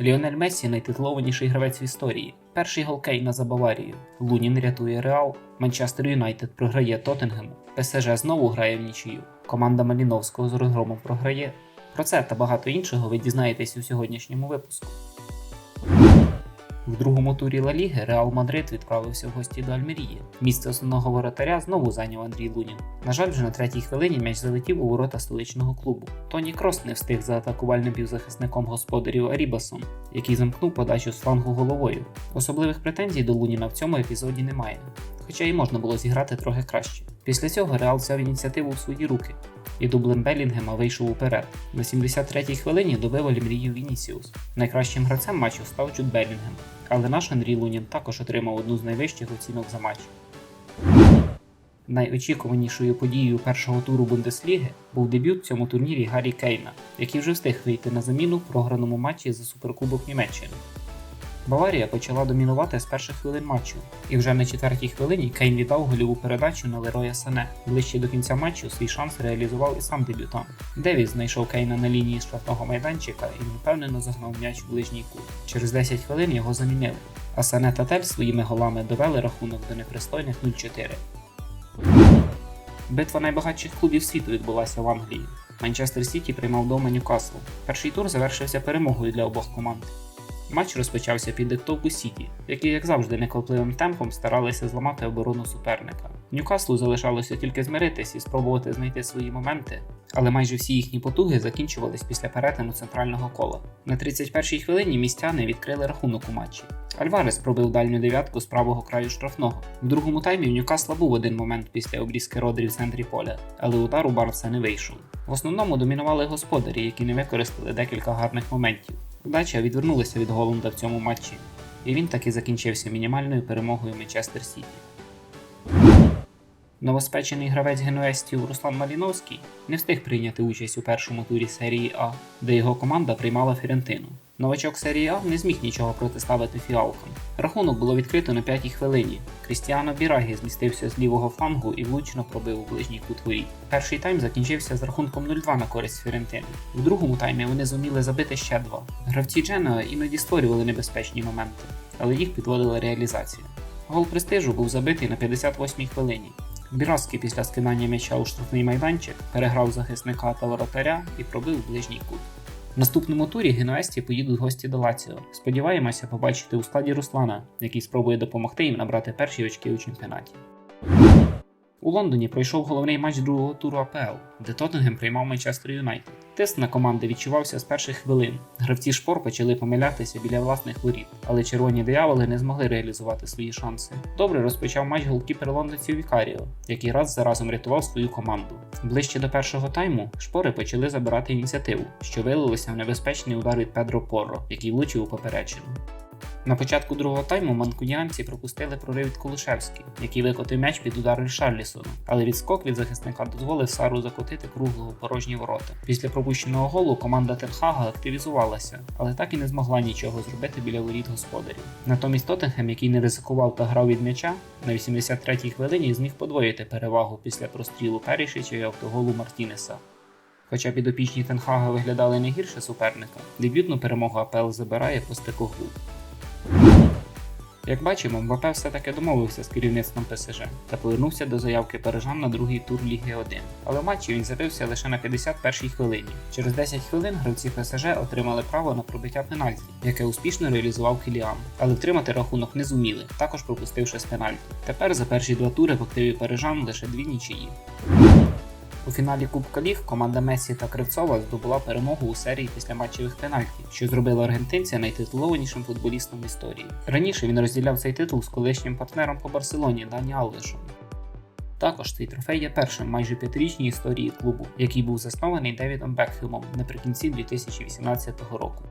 Ліонель Мессі найтитлованіший гравець в історії. Перший гол Кейна за Баварію. Лунін рятує Реал. Манчестер Юнайтед програє Тоттенгему. ПСЖ знову грає в нічию. Команда Маліновського з розгромом програє. Про це та багато іншого ви дізнаєтесь у сьогоднішньому випуску. В другому турі Ла Ліги Реал Мадрид відправився в гості до Альмерії. Місце основного воротаря знову зайняв Андрій Лунін. На жаль, вже на третій хвилині м'яч залетів у ворота столичного клубу. Тоні Крос не встиг за атакувальним півзахисником господарів Арібасом, який замкнув подачу з флангу головою. Особливих претензій до Луніна в цьому епізоді немає, хоча й можна було зіграти трохи краще. Після цього Реал взяв ініціативу в свої руки, і дублем Белінгема вийшов уперед. На 73-й хвилині добив Альмрію Вінісіус. Найкращим гравцем матчу став Джуд Белінгем, але наш Андрій Лунін також отримав одну з найвищих оцінок за матч. Найочікуванішою подією першого туру Бундесліги був дебют в цьому турнірі Гаррі Кейна, який вже встиг вийти на заміну в програному матчі за Суперкубок Німеччини. Баварія почала домінувати з перших хвилин матчу, і вже на четвертій хвилині Кейн віддав гольову передачу на Лероя Сане. Ближче до кінця матчу свій шанс реалізував і сам дебютант. Девіс знайшов Кейна на лінії штрафного майданчика і впевнено загнав м'яч в ближній кут. Через 10 хвилин його замінили, а Сане та Тель своїми голами довели рахунок до непристойних 0-4. Битва найбагатших клубів світу відбулася в Англії. Манчестер Сіті приймав вдома Ньюкасл. Перший тур завершився перемогою для обох команд. Матч розпочався під диктовку Сіті, які, як завжди, неквапливим темпом старалися зламати оборону суперника. Ньюкаслу залишалося тільки змиритись і спробувати знайти свої моменти, але майже всі їхні потуги закінчувались після перетину центрального кола. На 31-й хвилині містяни відкрили рахунок у матчі. Альварес пробив дальню дев'ятку з правого краю штрафного. В другому таймі в Ньюкасла був один момент після обрізки Родрі в центрі поля, але удар у Барса не вийшов. В основному домінували господарі, які не використали декілька гарних моментів. Удача відвернулася від Голланда в цьому матчі, і він таки закінчився мінімальною перемогою Манчестер Сіті. Новоспечений гравець генуестів Руслан Маліновський не встиг прийняти участь у першому турі серії А, де його команда приймала Фірентину. Новачок серії А не зміг нічого протиставити фіалкам. Рахунок було відкрито на п'ятій хвилині. Крістіано Бірагі змістився з лівого флангу і влучно пробив у ближній кут воріт. Перший тайм закінчився з рахунком 0-2 на користь Фірентини. В другому таймі вони зуміли забити ще два. Гравці Дженоа іноді створювали небезпечні моменти, але їх підводила реалізація. Гол престижу був забитий на 58-й хвилині. Біровський після скидання м'яча у штрафний майданчик переграв захисника та воротаря і пробив ближній кут. Наступному турі генуесті поїдуть гості до Лаціо. Сподіваємося побачити у складі Руслана, який спробує допомогти їм набрати перші очки у чемпіонаті. У Лондоні пройшов головний матч другого туру АПЛ, де Тоттенгем приймав Манчестер Юнайтед. Тиск на команди відчувався з перших хвилин. Гравці шпор почали помилятися біля власних воріт, але червоні дияволи не змогли реалізувати свої шанси. Добре розпочав матч голкіпер лондонців Вікаріо, який раз за разом рятував свою команду. Ближче до першого тайму шпори почали забирати ініціативу, що вилилося в небезпечний удар від Педро Порро, який влучив у поперечину. На початку другого тайму манкуніанці пропустили прорив від Кулушевський, який викотив м'яч під удар Рішарлісона, але відскок від захисника дозволив Сару закотити круглого порожні ворота. Після пропущеного голу команда Тенхага активізувалася, але так і не змогла нічого зробити біля воріт господарів. Натомість Тоттенхем, який не ризикував та грав від м'яча, на 83-й хвилині зміг подвоїти перевагу після прострілу Перішича і автоголу Мартінеса. Хоча підопічні Тенхага виглядали не гірше суперника, дебютну перемогу АПЛ забирає по Постекоглу. Як бачимо, Мбапе все-таки домовився з керівництвом ПСЖ та повернувся до заявки парижан на другий тур Ліги 1. Але в матчі він забився лише на 51-й хвилині. Через 10 хвилин гравці ПСЖ отримали право на пробиття пенальті, яке успішно реалізував Кіліан, але втримати рахунок не зуміли, також пропустивши з пенальті. Тепер за перші два тури в активі парижан лише дві нічиї. У фіналі Кубка Ліг команда Месі та Кривцова здобула перемогу у серії післяматчевих пенальтів, що зробило аргентинця найтитулованішим футболістом в історії. Раніше він розділяв цей титул з колишнім партнером по Барселоні Дані Алвешем. Також цей трофей є першим майже п'ятирічній історії клубу, який був заснований Девідом Бекхемом наприкінці 2018 року.